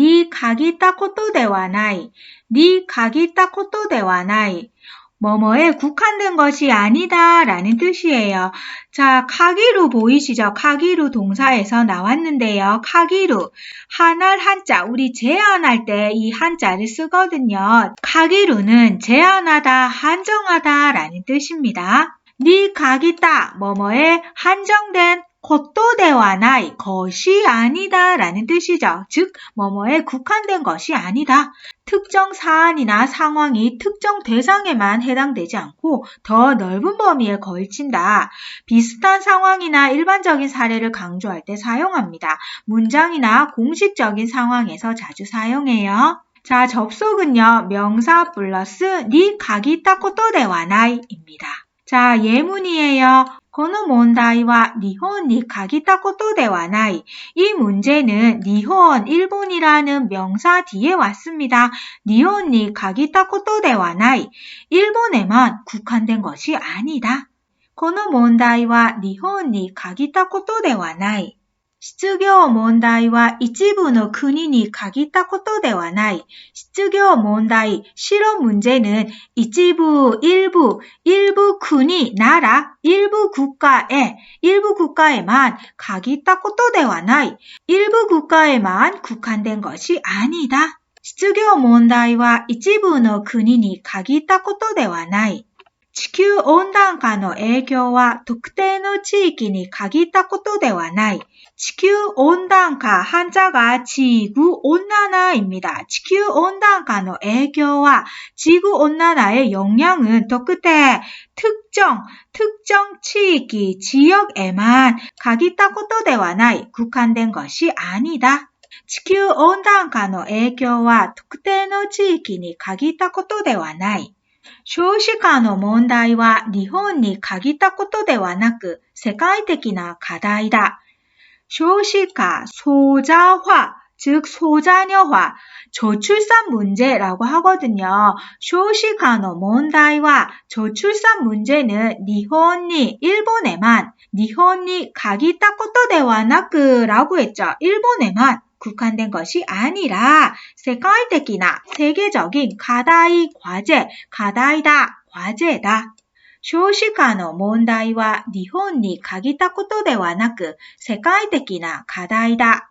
니 가기다 코토 대와 나이. 니 가기다 코토 대와 나이. 뭐뭐에 국한된 것이 아니다 라는 뜻이에요. 자, 카기루 보이시죠? 카기루 동사에서 나왔는데요. 카기루. 하날 한자, 우리 제한할 때 이 한자를 쓰거든요. 카기루는 제한하다, 한정하다 라는 뜻입니다. 니 가기다, 뭐뭐에 한정된 것도대와 나이, 것이 아니다 라는 뜻이죠. 즉, 뭐뭐에 국한된 것이 아니다. 특정 사안이나 상황이 특정 대상에만 해당되지 않고 더 넓은 범위에 걸친다. 비슷한 상황이나 일반적인 사례를 강조할 때 사용합니다. 문장이나 공식적인 상황에서 자주 사용해요. 자, 접속은요, 명사 플러스 니 가기 타코토대와 나이입니다. 자, 예문이에요. この問題は日本に限ったことではない. 이 문제는 니혼, 일본이라는 명사 뒤에 왔습니다. 니혼이 가기타ことではない. 일본에만 국한된 것이 아니다. この問題は日本に限ったことではない. 失業問題は一部の国に限ったことではない。失業問題, 실업 문제는 일부, 일부, 일부 군이 나라, 일부 국가에, 일부 국가에만 가기다 것도 되와 나이. 일부 국가에만 국한된 것이 아니다. 失業問題は一部の国に限ったことではない。 地球温暖化の影響は特定の地域に限ったことではない。地球温暖化、한자가지구온난화입니 다。 地球温暖化の影響は、지구온난화의영향은特定、특정 특정地域、지역에만限ったことではない。국한된것이아니다地球温暖化の影響は特定の地域に限ったことではない。 少子化の問題は日本に限ったことではなく世界的な課題だ。少子化, 소자화, 즉 소자녀화, 저출산 문제라고 하거든요. 쇼시카노 몬다이와 저출산 문제는 니혼이 일본에만 니혼이 가기타 코토데와나크라고 했죠. 일본에만 국한된 것이 아니라 세계적이나 세계적인 가다이 과제, 가다이다, 과제다. 少子化の問題は日本に限ったことではなく世界的な課題だ